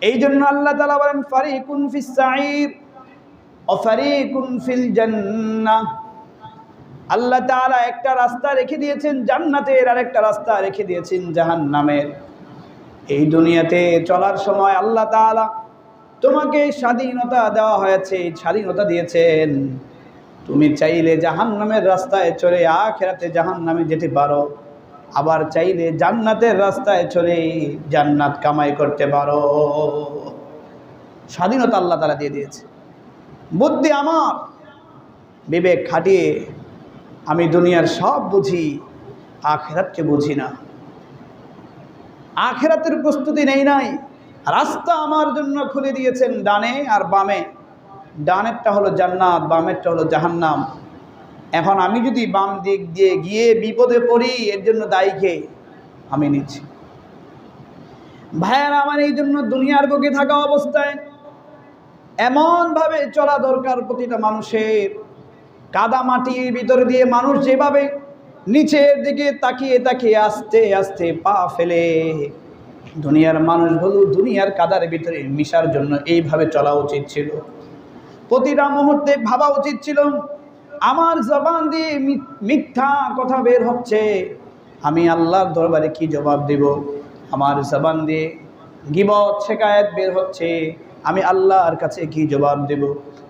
এই জন্য আল্লাহ তালা বলেন, ফারিকুন ফিস সাঈর ও ফারিকুন ফিল জান্নাহ। আল্লাহ তাআলা একটা রাস্তা রেখে দিয়েছেন জান্নাতের আর একটা রাস্তা রেখে দিয়েছেন জাহান্নামের। এই দুনিয়াতে চলার সময় আল্লাহ তাআলা তোমাকে স্বাধীনতা দেওয়া হয়েছে, স্বাধীনতা দিয়েছেন। তুমি চাইলে জাহান্নামের রাস্তায় চলে আখেরাতে জাহান্নামে যেতে পারো। আবার চাইলে জান্নাতের রাস্তায় চলে জান্নাত কামাই করতে পারো। স্বাধীনতা আল্লাহ তারা দিয়ে দিয়েছে। বুদ্ধি আমার। বিবেক খাটিয়ে আমি দুনিয়ার সব বুঝি, আখেরাতকে বুঝি না। আখেরাতের প্রস্তুতি নেই নাই। রাস্তা আমার জন্য খুলে দিয়েছেন ডানে আর বামে। ডানেরটা হলো জান্নাত, বামেরটা হলো জাহান্নাম। এখন আমি যদি বাম দিক দিয়ে গিয়ে বিপদে পড়ি, এর জন্য দায়ীকে আমি নিচ্ছি। ভাইয়ারা, আমার এই জন্য দুনিয়ার বুকে থাকা অবস্থায় এমনভাবে চলা দরকার প্রতিটা মানুষের। কাদা মাটির ভিতর দিয়ে মানুষ যেভাবে নিচের দিকে তাকিয়ে তাকিয়ে আস্তে আস্তে পা ফেলে, দুনিয়ার মানুষগুলো দুনিয়ার কাদার ভিতরে মিশার জন্য এইভাবে চলা উচিত ছিল। প্রতিটা মুহূর্তে ভাবা উচিত ছিল আমার জবান দিয়ে মিথ্যা কথা বের হচ্ছে। আমি আল্লাহর দরবারে কি জবাব দেব? আমার জবান দিয়ে গিবত শেখায়ত বের হচ্ছে। আমি আল্লাহর কাছে কি জবাব দেব?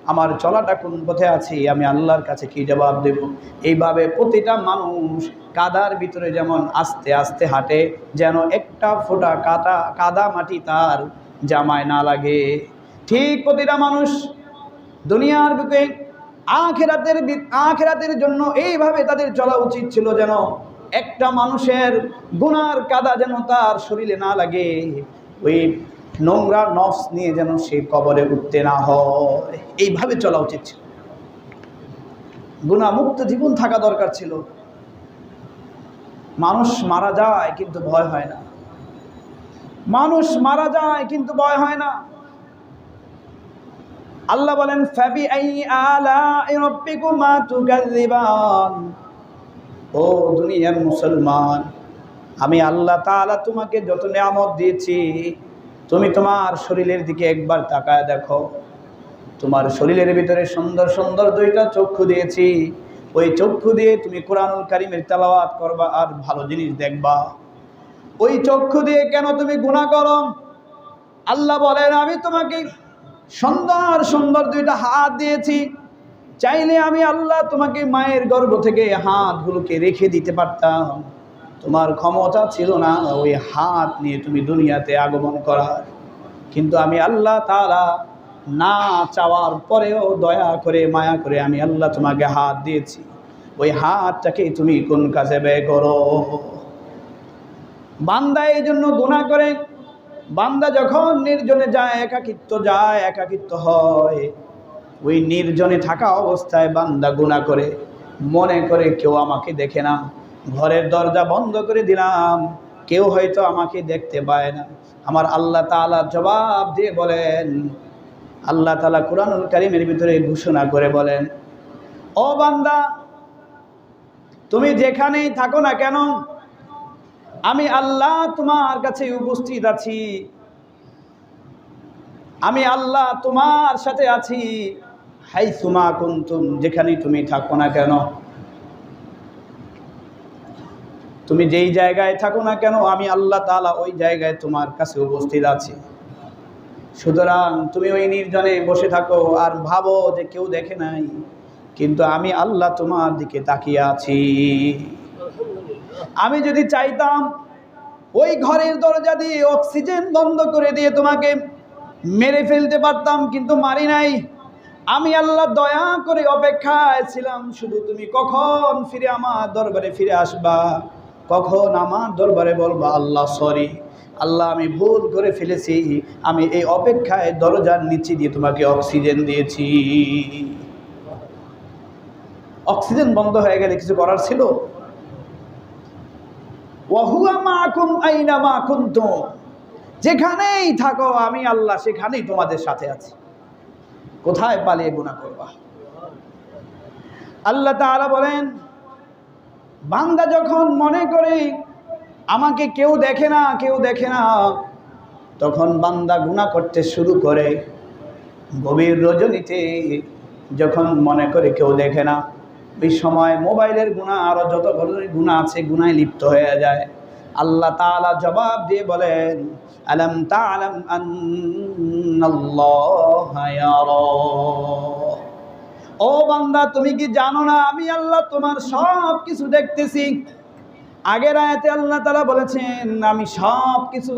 আমার চলাটা কোন পথে আছে? আমি আল্লাহর কাছে কি জবাব দেব? এইভাবে প্রতিটা মানুষ কাদার ভিতরে যেমন আস্তে আস্তে হাঁটে, যেন একটা ফোঁটা কাদা কাদা মাটি তার জামায় না লাগে। ঠিক প্রতিটা মানুষ দুনিয়ার বুকে আখেরাতের আখেরাতের জন্য এইভাবে তাদের চলা উচিত ছিল যেন একটা মানুষের গুনার কাদা যেন তার শরীরে না লাগে, ওই নোংরা নফস নিয়ে যেন সে কবরে উঠতে না হয়। এইভাবে চলা উচিত ছিল। গুণামুক্ত জীবন থাকা দরকার ছিল। মানুষ মারা যায় কিন্তু ভয় হয় না। মানুষ মারা যায় কিন্তু ভয় হয় না। আল্লাহ বলেন ফাবি আই আলা ও দুনিয়ার মুসলমান, আমি আল্লাহ তাআলা তোমাকে যত নিয়ামত দিয়েছি, তুমি তোমার শরীরের দিকে একবার তাকায় দেখো। তোমার শরীরের ভিতরে সুন্দর সুন্দর দুইটা চক্ষু দিয়েছি। ওই চক্ষু দিয়ে তুমি কোরআনুল কারিমের তেলাওয়াত করবা আর ভালো জিনিস দেখবা। ওই চক্ষু দিয়ে কেন তুমি গুনাহ করো? আল্লাহ বলেন, আমি তোমাকে সুন্দর সুন্দর দুইটা হাত দিয়েছি। চাইলে আমি আল্লাহ তোমাকে মায়ের গর্ভ থেকে হাতগুলোকে রেখে দিতে পারতাম। তোমার ক্ষমতা ছিল না ওই হাত নিয়ে তুমি দুনিয়াতে আগমন করার। কিন্তু আমি আল্লাহ তারা না চাওয়ার পরেও দয়া করে, মায়া করে আমি আল্লাহ তোমাকে হাত দিয়েছি। ওই হাতটাকে তুমি কোন কাজে ব্যয় করো? বান্দা এই জন্য গুণা করে বান্দা যখন নির্জনে যায়, একাকিত্ব যায়, একাকিত্ব হয়। ওই নির্জনে থাকা অবস্থায় বান্দা গুণা করে, মনে করে কেউ আমাকে দেখে না। ঘরের দরজা বন্ধ করে দিলাম, কেউ হয়তো আমাকে দেখতে পায় না। আমার আল্লাহ তাআলা জবাব দিয়ে বলেন, আল্লাহ তালা কোরআনুল কারিমের ভিতরে ঘোষণা করে বলেন, ও বান্দা, তুমি যেখানেই থাকো না কেন আমি আল্লাহ তোমার কাছে উপস্থিত আছি। আমি আল্লাহ তোমার সাথে আছি। হাই সুমা কুন্তুম, যেখানে তুমি থাকো না কেন? তুমি যেই জায়গায় থাকো না কেন, আমি আল্লাহ তাআলা ওই জায়গায় তোমার কাছে উপস্থিত আছি। সুতরাং তুমি ওই নির্জনে বসে থাকো আর ভাবো যে কেউ দেখে নাই, কিন্তু আমি আল্লাহ তোমার দিকে তাকিয়ে আছি। আমি যদি চাইতাম, ওই ঘরের দরজা দিয়ে অক্সিজেন বন্ধ করে দিয়ে তোমাকে মেরে ফেলতে পারতাম, কিন্তু মারি নাই। আমি আল্লাহ দয়া করে অপেক্ষায় ছিলাম, শুধু তুমি কখন ফিরে আমার দরবারে ফিরে আসবা? কখন আমার দরবারে বলবা, আল্লাহ সরি আল্লাহ, আমি ভুল করে ফেলেছি। আমি এই অপেক্ষায় দরজার নিচে দিয়ে তোমাকে অক্সিজেন দিয়েছি। অক্সিজেন বন্ধ হয়ে গেলে কিছু করার ছিল? যেখানেই থাকো, আমি আল্লাহ সেখানেই তোমাদের সাথে আছি। কোথায় পালিয়ে গুনাহ করবা? আল্লাহ তাআলা বলেন, বান্দা যখন মনে করে আমাকে কেউ দেখে না, কেউ দেখে না, তখন বান্দা গুণা করতে শুরু করে। গভীর রজনীতে যখন মনে করে কেউ দেখে না ওই সময় মোবাইলের গুণা আরও যত গুণা আছে, গুণায় লিপ্ত হয়ে যায়। আল্লাহ তাআলা জবাব দিয়ে বলেন, আলম তাআলাম আন্নাল্লাহা ও বান্দা, তুমি কি জানো না, আমি আল্লাহ তোমার সব কিছু দেখতেছি। আগের আয়াতে আল্লাহ তালা বলেছেন, আমি সব কিছু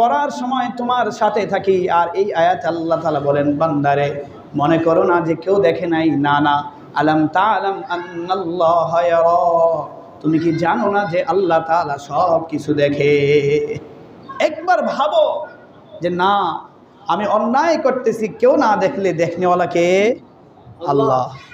করার সময় তোমার সাথে থাকি। আর এই আয়াতে আল্লাহ তালা বলেন, বান্দারে, মনে করো না যে কেউ দেখে নাই, না না আলাম তা আলাম আল্লাহ তুমি কি জানো না যে আল্লাহ তালা সব কিছু দেখে? একবার ভাবো যে না আমি অন্যায় করতেছি কেউ না দেখলে দেখনেওয়ালাকে আল্লাহ।